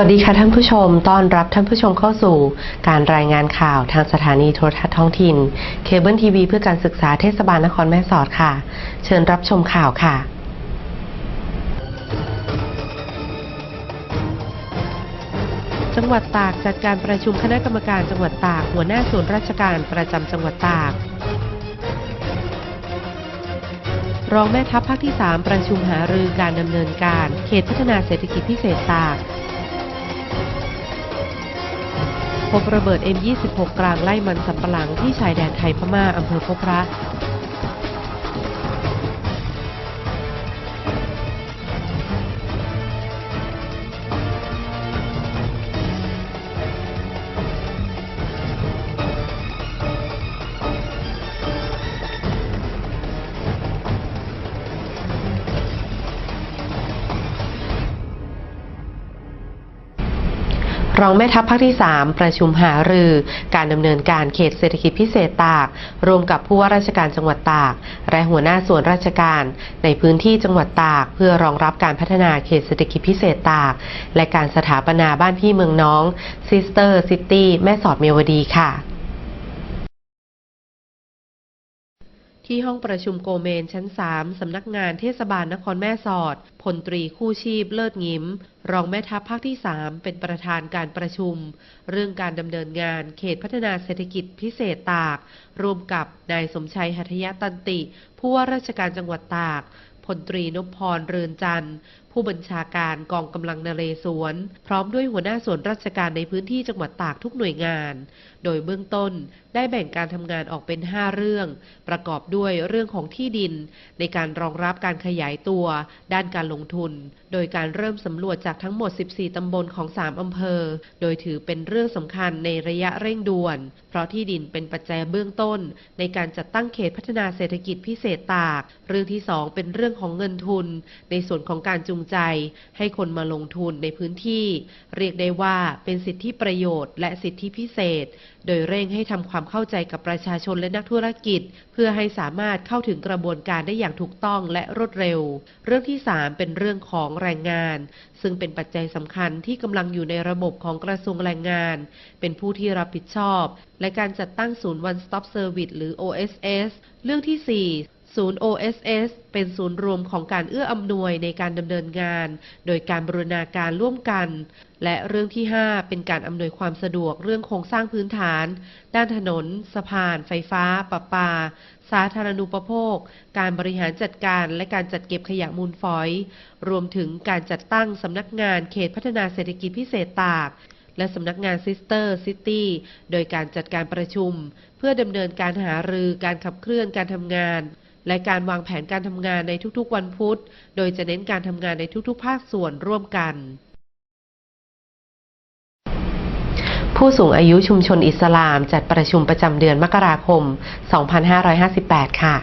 วัสดีค่ะท่านผู้ชม ต้อนรับท่านผู้ชมเข้าสู่การรายงานข่าวทางสถานีโทรทัศน์ท้องถิ่น เคเบิลทีวีเพื่อการศึกษาเทศบาลนครแม่สอดค่ะ เชิญรับชมข่าวค่ะ จังหวัดตากจัดการประชุมคณะกรรมการจังหวัดตาก หัวหน้าส่วนราชการประจำจังหวัดตาก รองแม่ทัพภาคที่ 3 ประชุมหารือการดำเนินการ เขตพัฒนาเศรษฐกิจพิเศษตาก พบระเบิด M26 กลางไล่มันสำปะหลังที่ชายแดนไทยพม่าอำเภอพบพระ รองแม่ทัพภาคที่ 3 ประชุมหารือ การดำเนินการเขตเศรษฐกิจพิเศษตาก รวมกับผู้ว่าราชการจังหวัดตาก และหัวหน้าส่วนราชการ ในพื้นที่จังหวัดตาก เพื่อรองรับการพัฒนาเขตเศรษฐกิจพิเศษตาก และการสถาปนาบ้านพี่เมืองน้องซิสเตอร์ซิตี้แม่สอดเมวดีค่ะ ที่ห้องประชุมโกเมนชั้น 3 สำนักงานเทศบาลนครแม่สอดพลตรีคู่ชีพเลิศงิม รองแม่ทัพภาคที่ 3 เป็นประธานการประชุม เรื่องการดำเนินงานเขตพัฒนาเศรษฐกิจพิเศษตาก ร่วมกับนายสมชัยหัตยตันติ ผู้ว่าราชการจังหวัดตากพลตรีนพพรเรือนจันทร์ ผู้บัญชาการกองกำลังนเรศวร พร้อมด้วยหัวหน้าส่วนราชการในพื้นที่จังหวัดตากทุกหน่วยงาน โดยเบื้องต้นได้แบ่งการทำงานออกเป็น 5 เรื่อง ประกอบด้วยเรื่องของที่ดิน ในการรองรับการขยายตัว ด้านการลงทุน โดยการเริ่มสำรวจจากทั้งหมด 14 ตำบลของ 3 อำเภอ โดยถือเป็นเรื่องสำคัญในระยะเร่งด่วน เพราะที่ดินเป็นปัจจัยเบื้องต้น ในการจัดตั้งเขตพัฒนาเศรษฐกิจพิเศษตาก เรื่องที่ 2 เป็นเรื่องของเงินทุน ในส่วนของการจูงใจ ให้คนมาลงทุนในพื้นที่ เรียกได้ว่าเป็นสิทธิประโยชน์ และสิทธิพิเศษ โดยเร่งให้ทำความเข้าใจกับประชาชนและนักธุรกิจ เพื่อให้สามารถเข้าถึงกระบวนการได้อย่างถูกต้องและรวดเร็ว เรื่องที่ 3 เป็นเรื่องของแรงงาน ซึ่งเป็นปัจจัยสำคัญที่กำลังอยู่ในระบบของกระทรวงแรงงาน เป็นผู้ที่รับผิดชอบ และการจัดตั้งศูนย์ One Stop Service หรือ OSS เรื่องที่ 4 ศูนย์ OSS เป็นศูนย์รวมของการเอื้ออำนวยในการดำเนินงาน โดยการบรูรณาการร่วมกัน และเรื่องที่ 5 เป็นการอำนวยความสะดวกเรื่องโครงสร้างพื้นฐาน ด้านถนน สะพาน ไฟฟ้า ประปา สาธารณูปโภค การบริหารจัดการและการจัดเก็บขยะมูลฝอย รวมถึงการจัดตั้งสำนักงานเขตพัฒนาเศรษฐกิจพิเศษตากและสำนักงานซิสเตอร์ซิตี้โดยการจัดการประชุม เพื่อดำเนินการหารือการขับเคลื่อนการทำงาน และการวางแผนการทำงานในทุกๆ วันพุธ โดยจะเน้นการทำงานในทุกๆ ภาคส่วนร่วมกัน ผู้สูงอายุชุมชนอิสลามจัดประชุมประจำเดือนมกราคม 2558 ค่ะ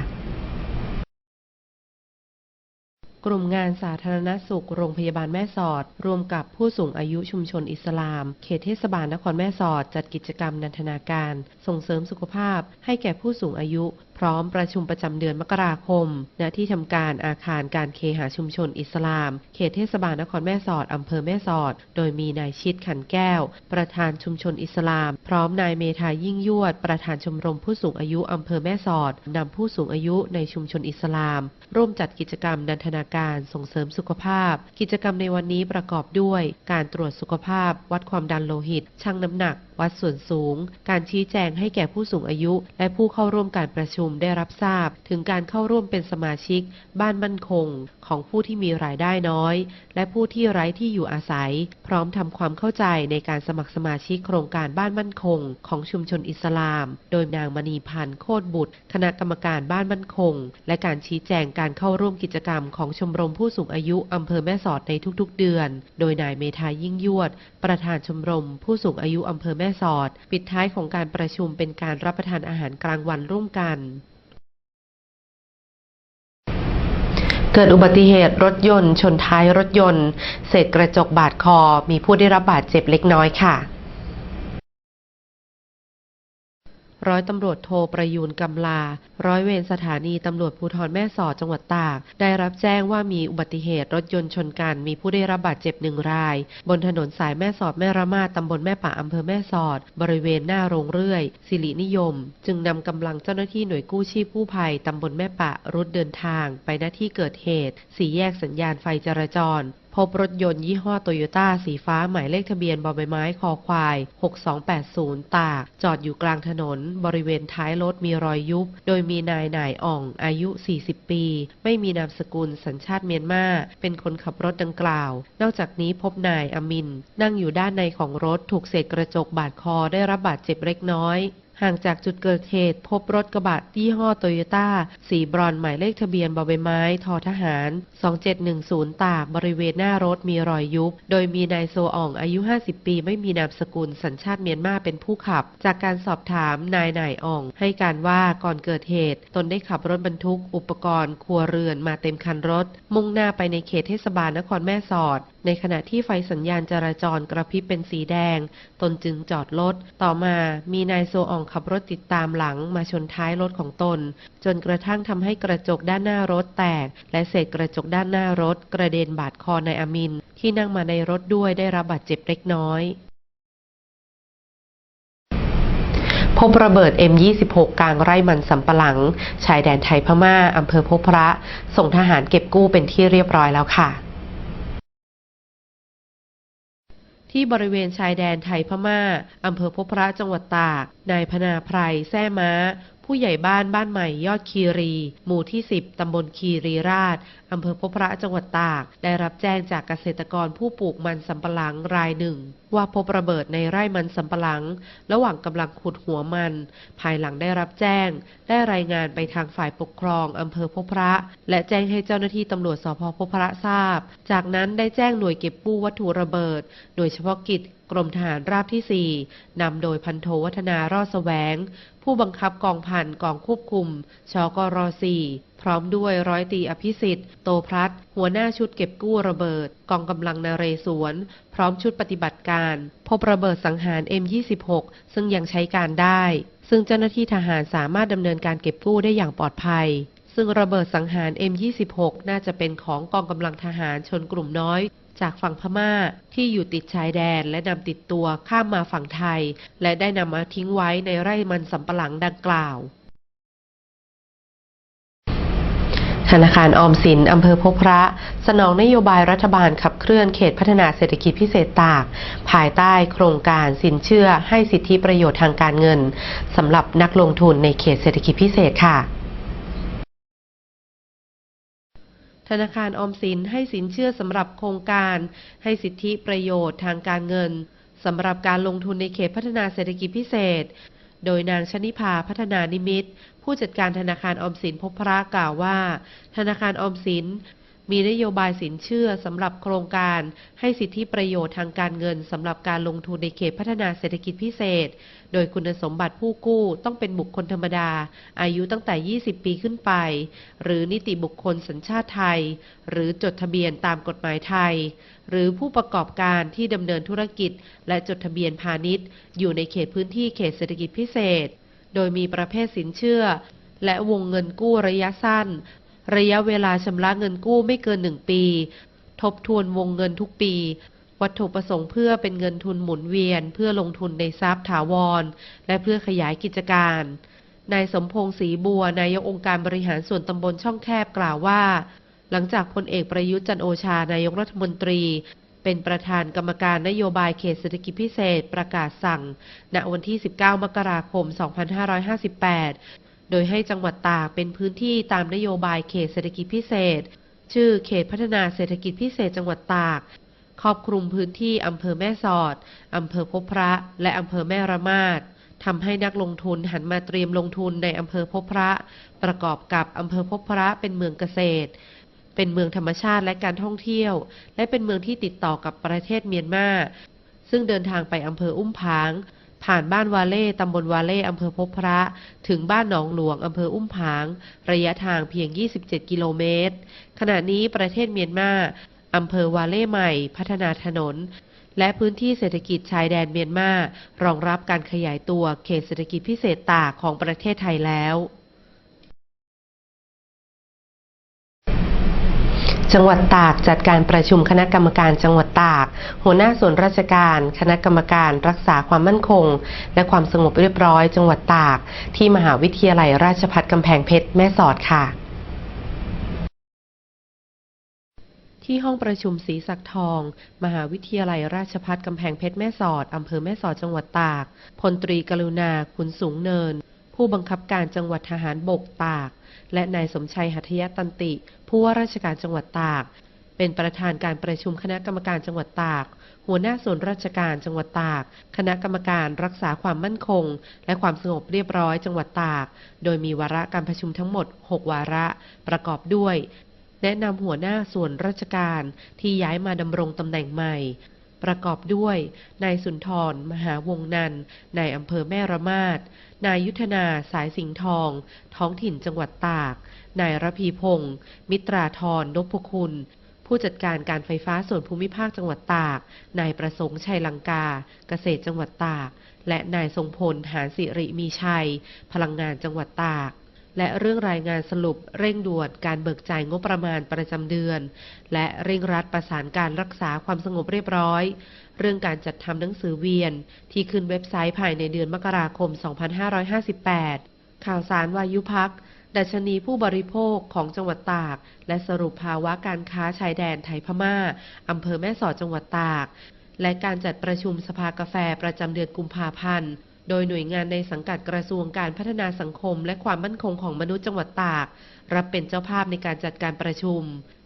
กลุ่มงานสาธารณสุขโรงพยาบาลแม่สอดร่วมกับผู้สูงอายุชุมชนอิสลาม เขตเทศบาลนครแม่สอด จัดกิจกรรมนันทนาการ ส่งเสริมสุขภาพให้แก่ผู้สูงอายุ ร้อมประชุมประจำเดือนมกราคม ณ ที่ทำการอาคารการเคหาชุมชนอิสลาม เขตเทศบาลนครแม่สอดอำเภอแม่สอด โดยมีนายชิดขันแก้ว ประธานชุมชนอิสลาม พร้อมนายเมธายิ่งยวด ประธานชมรมผู้สูงอายุอำเภอแม่สอดนำผู้สูงอายุในชุมชนอิสลาม ร่วมจัดกิจกรรมนันทนาการส่งเสริมสุขภาพ กิจกรรมในวันนี้ประกอบด้วย การตรวจสุขภาพ วัดความดันโลหิตชั่งน้ำหนักวัดส่วนสูง การชี้แจงให้แก่ผู้สูงอายุ และผู้เข้าร่วมการประชุมได้รับทราบ ถึงการเข้าร่วมเป็นสมาชิก บ้านมั่นคง ของผู้ที่มีรายได้น้อย และผู้ที่ไร้ที่อยู่อาศัย พร้อมทำความเข้าใจในการสมัครสมาชิกโครงการบ้านมั่นคง ของชุมชนอิสลาม โดยนางมณีพันธ์โคตบุตร คณะกรรมการบ้านมั่นคง และการชี้แจงการเข้าร่วมกิจกรรมของชมรมผู้สูงอายุอำเภอแม่สอดในทุกๆ เดือน โดยนายเมธายิ่งยวด ประธานชมรมผู้สูงอายุอำเภอแม่สอด ปิดท้ายของการประชุมเป็นการรับประทานอาหารกลางวันร่วมกันเกิดอุบัติเหตุรถยนต์ ชนท้ายรถยนต์ เศษกระจกบาดคอ มีผู้ได้รับบาดเจ็บเล็กน้อยค่ะ ร้อยตำรวจโทประยูนกำลา ร้อยเวรสถานีตำรวจภูธรแม่สอดจังหวัดตาก ได้รับแจ้งว่ามีอุบัติเหตุรถยนต์ชนกัน มีผู้ได้รับบาดเจ็บหนึ่งราย บนถนนสายแม่สอดแม่ระมาดตำบลแม่ป่าอำเภอแม่สอด บริเวณหน้าโรงเรื่อย สิรินิยม จึงนำกำลังเจ้าหน้าที่หน่วยกู้ชีพกู้ภัยตำบลแม่ปะรุดเดินทาง ไปณที่เกิดเหตุสี่แยกสัญญาณไฟจราจร พบรถยนต์ยี่ห้อโตโยต้าสีฟ้าหมายเลขทะเบียนบอใบไม้คอควาย 6280 ตาก จอดอยู่กลางถนน บริเวณท้ายรถมีรอยยุบ โดยมีนายนายอ่อง อายุ 40 ปี ไม่มีนามสกุลสัญชาติเมียนมา เป็นคนขับรถดังกล่าว นอกจากนี้พบนายอามิน นั่งอยู่ด้านในของรถถูกเศษกระจกบาดคอได้รับบาดเจ็บเล็กน้อย ห่างจากจุดเกิดเหตุพบรถกระบะยี่ห้อโตโยต้าสีบรอนหมายเลขทะเบียนบใบไม้ทอทหาร 2710 ตากบริเวณหน้ารถมีรอยยุบ โดยมีนายโซอ่องอายุ 50 ปีไม่มีนามสกุลสัญชาติเมียนมาเป็นผู้ขับ จากการสอบถามนายนายอ่อง ให้การว่าก่อนเกิดเหตุ ตนได้ขับรถบรรทุก อุปกรณ์ ครัวเรือนมาเต็มคันรถ มุ่งหน้าไปในเขตเทศบาลนครแม่สอด ในขณะที่ไฟสัญญาณจราจรกระพริบเป็นสีแดง ตนจึงจอดรถ ต่อมามีนายโซอองขับรถติดตามหลังมาชนท้ายรถของตน จนกระทั่งทำให้กระจกด้านหน้ารถแตก และเศษกระจกด้านหน้ารถ กระเด็นบาดคอนายอามิน ที่นั่งมาในรถด้วยได้รับบาดเจ็บเล็กน้อยพบระเบิด M26 กลางไร่มันสำปะหลัง ชายแดนไทยพม่า อำเภอพบพระ ส่งทหารเก็บกู้เป็นที่เรียบร้อยแล้วค่ะ ที่บริเวณชายแดนไทยพม่าอำเภอพบพระจังหวัดตาก นายพนาไพรแซ่ม้า ผู้ใหญ่บ้านบ้านใหม่ยอดคีรี หมู่ที่ 10 ตำบลคีรีราช อำเภอพบพระจังหวัดตาก ได้รับแจ้งจากเกษตรกรผู้ปลูกมันสำปะหลังรายหนึ่ง ว่าพบระเบิดในไร่มันสำปะหลัง ระหว่างกำลังขุดหัวมัน ภายหลังได้รับแจ้ง ได้รายงานไปทางฝ่ายปกครองอำเภอพบพระ และแจ้งให้เจ้าหน้าที่ตำรวจสพพบพระทราบ จากนั้นได้แจ้งหน่วยเก็บกู้วัตถุระเบิด โดยเฉพาะกิจกรมทหารราบที่ 4 นำโดยพันโทวัฒนารอดแสวง ผู้บังคับกองพันกองควบคุม ชกร4พร้อมด้วยร้อยตีอภิสิทธิ์โตพลัดหัวหน้าชุดเก็บกู้ระเบิด กองกำลังนเรศวรพร้อมชุดปฏิบัติการ พบระเบิดสังหาร M26 ซึ่งยังใช้การได้ ซึ่งเจ้าหน้าที่ทหารสามารถดำเนินการเก็บกู้ได้อย่างปลอดภัยซึ่งระเบิดสังหาร M26 น่าจะเป็นของกองกำลังทหารชนกลุ่มน้อย จากฝั่งพม่าที่อยู่ติดชายแดนและนำติดตัวข้ามมาฝั่งไทย และได้นำมาทิ้งไว้ในไร่มันสำปะหลังดังกล่าว ธนาคารออมสินอำเภอพบพระ สนองนโยบายรัฐบาลขับเคลื่อนเขตพัฒนาเศรษฐกิจพิเศษตาก ภายใต้โครงการสินเชื่อให้สิทธิประโยชน์ทางการเงินสำหรับนักลงทุนในเขตเศรษฐกิจพิเศษค่ะ นาคารออมสินให้สินเชื่อสำหรับโครงการ ให้สิทธิประโยชน์ทางการเงินสำหรับการลงทุนในเขตพัฒนาเศรษฐกิจพิเศษ โดยนางชนิพาพัฒนานิมิต ผู้จัดการธนาคารออมสินพบพระกล่าวว่า ธนาคารออมสิน มีนโยบายสินเชื่อสำหรับโครงการ ให้สิทธิประโยชน์ทางการเงินสำหรับการลงทุนในเขตพัฒนาเศรษฐกิจพิเศษ โดยคุณสมบัติผู้กู้ต้องเป็นบุคคลธรรมดา อายุตั้งแต่ 20 ปีขึ้นไป หรือนิติบุคคลสัญชาติไทย หรือจดทะเบียนตามกฎหมายไทย หรือผู้ประกอบการที่ดำเนินธุรกิจ และจดทะเบียนพาณิชย์ อยู่ในเขตพื้นที่เขตเศรษฐกิจพิเศษ โดยมีประเภทสินเชื่อและวงเงินกู้ระยะสั้น ระยะเวลาชำระเงินกู้ไม่เกิน1ปี ทบทวนวงเงินทุกปี วัตถุประสงค์เพื่อเป็นเงินทุนหมุนเวียน เพื่อลงทุนในทรัพย์ถาวร และเพื่อขยายกิจการนายสมพงษ์ศรีบัวนายกองค์การบริหารส่วนตำบลช่องแคบกล่าวว่า หลังจากพลเอกประยุทธ์จันโอชานายกรัฐมนตรี เป็นประธานกรรมการนโยบายเขตเศรษฐกิจพิเศษประกาศสั่ง ณวันที่ 19 มกราคม 2558 โดยให้จังหวัดตากเป็นพื้นที่ตามนโยบายเขตเศรษฐกิจพิเศษ ชื่อเขตพัฒนาเศรษฐกิจพิเศษจังหวัดตาก ครอบคลุมพื้นที่อำเภอแม่สอดอำเภอพบพระ และอำเภอแม่ระมาดทำให้นักลงทุนหันมาเตรียมลงทุนในอำเภอพบพระ ประกอบกับอำเภอพบพระเป็นเมืองเกษตร เป็นเมืองธรรมชาติและการท่องเที่ยว และเป็นเมืองที่ติดต่อกับประเทศเมียนมาซึ่งเดินทางไปอำเภออุ้มผาง ผ่านบ้านวาเล่ตำบลวาเล่อำเภอพบพระ ถึงบ้านหนองหลวงอำเภออุ้มผาง ระยะทางเพียง 27 กิโลเมตร ขณะนี้ประเทศเมียนมาอำเภอวาเล่ใหม่ พัฒนาถนน และพื้นที่เศรษฐกิจชายแดนเมียนมารองรับการขยายตัวเขตเศรษฐกิจพิเศษตากของประเทศไทยแล้ว จังหวัดตากจัดการประชุมคณะกรรมการจังหวัดตาก หัวหน้าส่วนราชการ คณะกรรมการรักษาความมั่นคง และความสงบเรียบร้อย จังหวัดตาก ที่มหาวิทยาลัยราชภัฏกำแพงเพชรแม่สอดค่ะที่ห้องประชุมศรีสักทอง มหาวิทยาลัยราชภัฏกำแพงเพชรแม่สอดอำเภอแม่สอดจังหวัดตาก พลตรีกรุณาขุนสูงเนิน ผู้บังคับการจังหวัดทหารบกตาก และนายสมชัยหัตยตันติ ผู้ว่าราชการจังหวัดตาก เป็นประธานการประชุมคณะกรรมการจังหวัดตาก หัวหน้าส่วนราชการจังหวัดตาก คณะกรรมการรักษาความมั่นคง และความสงบเรียบร้อยจังหวัดตาก โดยมีวาระการประชุมทั้งหมด 6 วาระ ประกอบด้วย แนะนำหัวหน้าส่วนราชการที่ย้ายมาดำรงตำแหน่งใหม่ ประกอบด้วยนายสุนทร มหาวงนันนายอำเภอแม่ระมาดนายยุทธนาสายสิงห์ทอง ท้องถิ่นจังหวัดตาก นายระพีพงศ์มิตราธรนพคุณ ผู้จัดการการไฟฟ้าส่วนภูมิภาคจังหวัดตาก นายประสงค์ชัยลังกา เกษตรจังหวัดตาก และนายทรงพลหานสิริมีชัย พลังงานจังหวัดตาก และเรื่องรายงานสรุปเร่งด่วนการเบิกจ่ายงบประมาณประจำเดือน และเร่งรัดประสานการรักษาความสงบเรียบร้อย เรื่องการจัดทำหนังสือเวียน ที่ขึ้นเว็บไซต์ภายในเดือนมกราคม 2558 ข่าวสารวายุพักดัชนีผู้บริโภคของจังหวัดตาก และสรุปภาวะการค้าชายแดนไทยพม่าอำเภอแม่สอดจังหวัดตาก และการจัดประชุมสภากาแฟประจำเดือนกุมภาพันธ์ โดยหน่วยงานในสังกัดกระทรวงการพัฒนาสังคม และความมั่นคงของมนุษย์จังหวัดตาก รับเป็นเจ้าภาพในการจัดการประชุม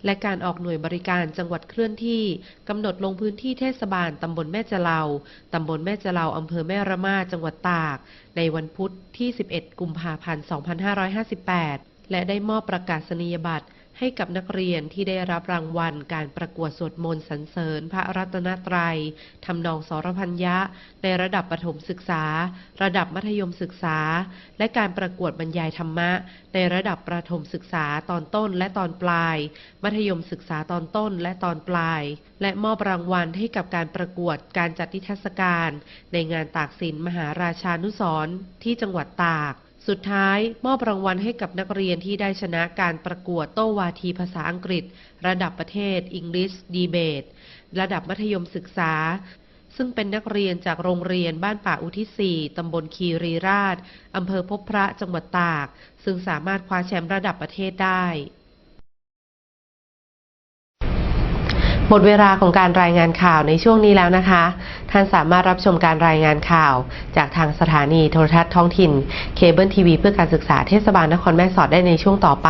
และการออกหน่วยบริการจังหวัดเคลื่อนที่กำหนดลงพื้นที่เทศบาลตำบลแม่จะเลาตำบลแม่จะเลาอำเภอแม่ระมาจังหวัดตาก ในวันพุธที่ 11 กุมภาพันธ์ 2558 และได้มอบประกาศนียบัตร ให้กับนักเรียนที่ได้รับรางวัลการประกวดสวดมนต์สรรเสริญพระรัตนตรัยทำนองสรพัญญะ ในระดับประถมศึกษา ระดับมัธยมศึกษา และการประกวดบรรยายธรรมะ ในระดับประถมศึกษาตอนต้นและตอนปลาย มัธยมศึกษาตอนต้นและตอนปลาย และมอบรางวัลให้กับการประกวดการจัดนิทรรศการ ในงานตากสินมหาราชานุสรณ์ที่จังหวัดตาก สุดท้ายมอบรางวัลให้กับนักเรียนที่ได้ชนะการประกวดโต้วาทีภาษาอังกฤษ ระดับประเทศ English Debate ระดับมัธยมศึกษา ซึ่งเป็นนักเรียนจากโรงเรียนบ้านป่าอุทิศสี่ตำบลคีรีราชอำเภอพบพระจังหวัดตาก ซึ่งสามารถคว้าแชมป์ระดับประเทศได้ หมดเวลาของการรายงานข่าวในช่วงนี้แล้วนะคะ ท่านสามารถรับชมการรายงานข่าว จากทางสถานีโทรทัศน์ท้องถิ่นเคเบิลทีวีเพื่อการศึกษาเทศบาลนครแม่สอดได้ในช่วงต่อไป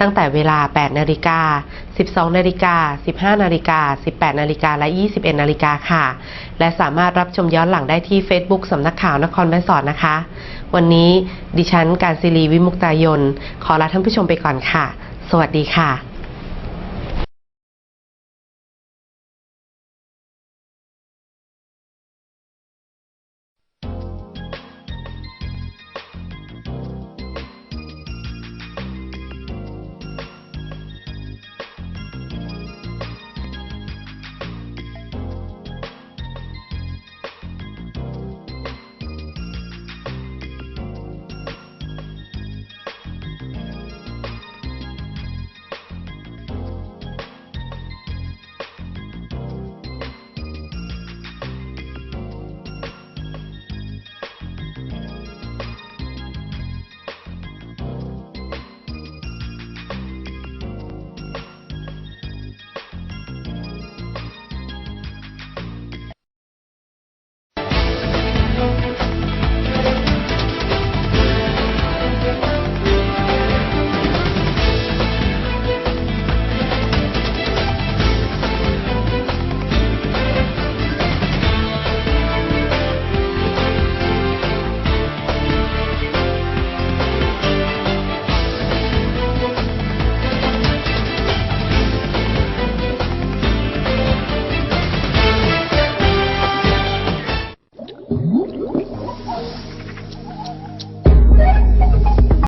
ตั้งแต่เวลา 8 นาฬิกา 12 นาฬิกา 15 นาฬิกา 18 นาฬิกาและ 21 นาฬิกาค่ะ และสามารถรับชมย้อนหลังได้ที่ Facebook สำนักข่าวนครแม่สอดนะคะ วันนี้ดิฉันการศิรีวิมุกตายนขอลาท่านผู้ชมไปก่อนค่ะ สวัสดีค่ะ